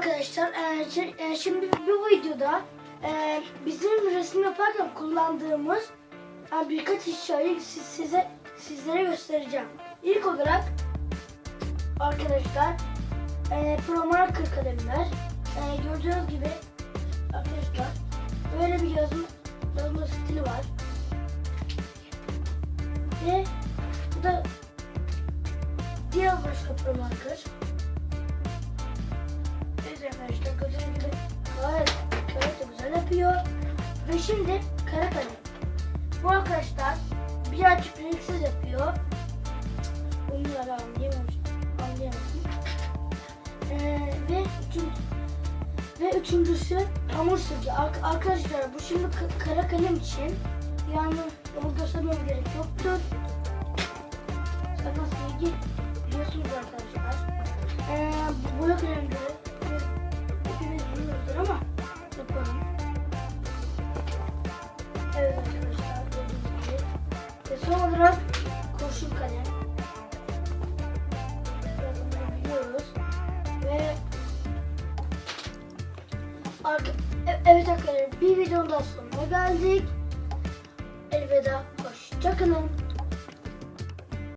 arkadaşlar. Şi- e, şimdi bu videoda e, bizim resim yaparken kullandığımız e, birkaç eşyayı siz- size sizlere göstereceğim. İlk olarak arkadaşlar e, Pro Marker kalemler. E, gördüğünüz gibi arkadaşlar böyle bir yazma, yazma stili var. Ve bu da diğer başka Pro yapıyor. Ve şimdi kara kalem. Bu arkadaşlar birazcık renksiz yapıyor. Bunları anlayamamış, anlayamadım. Ee, ve, üçüncü, ve üçüncüsü hamur silgi. Ar- arkadaşlar bu şimdi kara kalem için yani onu göstermem gerek yoktur. Zaten silgi biliyorsunuz arkadaşlar. Evet arkadaşlar. Ve son olarak kurşun kalem. Bunu. Ve e- evet arkadaşlar bir videonun daha sonuna geldik. Elveda. Hoşçakalın.